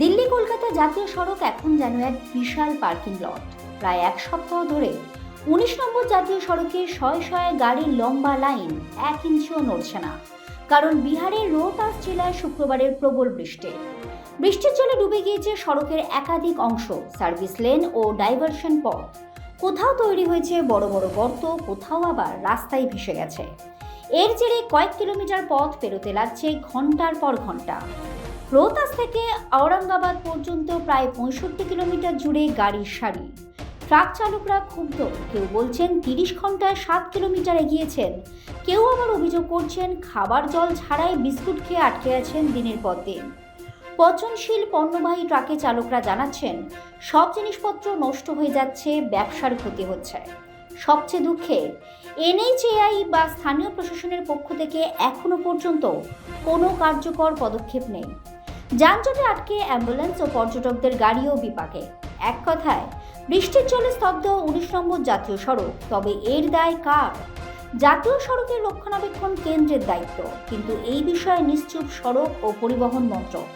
দিল্লি কলকাতা জাতীয় সড়ক এখন যেন এক বিশাল পার্কিং লট। প্রায় এক সপ্তাহ ধরে উনিশ নম্বর জাতীয় সড়কে শয়ে শয়ে গাড়ির লম্বা লাইন এক ইঞ্চিও নড়ছে না। কারণ বিহারের রোহতাস জেলায় শুক্রবারের প্রবল বৃষ্টি। বৃষ্টির জলে ডুবে গিয়েছে সড়কের একাধিক অংশ, সার্ভিস লেন ও ডাইভারশন পথ। কোথাও তৈরি হয়েছে বড় বড় গর্ত, কোথাও আবার রাস্তায় ভেসে গেছে। এর জেরে কয়েক কিলোমিটার পথ পেরোতে লাগছে ঘণ্টার পর ঘণ্টা। রোহতাস থেকে ঔরঙ্গাবাদ পর্যন্ত প্রায় পঁয়ষট্টি কিলোমিটার জুড়ে গাড়ির সারি। ট্রাক চালকরা ক্ষুব্ধ। কেউ বলছেন তিরিশ ঘন্টায় সাত কিলোমিটার এগিয়েছেন। কেউ আবার অভিযোগ করছেন খাবার জল ছাড়াই বিস্কুট খেয়ে আটকে আছেন দিনের পর দিন। পচনশীল পণ্যবাহী ট্রাকে চালকরা জানাচ্ছেন, সব জিনিসপত্র নষ্ট হয়ে যাচ্ছে, ব্যবসার ক্ষতি হচ্ছে। সবচেয়ে দুঃখে, এনএইচএআই বা স্থানীয় প্রশাসনের পক্ষ থেকে এখনও পর্যন্ত কোনো কার্যকর পদক্ষেপ নেই। যানজটে আটকে অ্যাম্বুলেন্স ও পর্যটকদের গাড়িও বিপাকে। এক কথায়, বৃষ্টির জলে স্তব্ধ উনিশ নম্বর জাতীয় সড়ক, তবে এর দায় কার? জাতীয় সড়কের রক্ষণাবেক্ষণ কেন্দ্রের দায়িত্ব, কিন্তু এই বিষয়ে নিশ্চুপ সড়ক ও পরিবহন মন্ত্রক।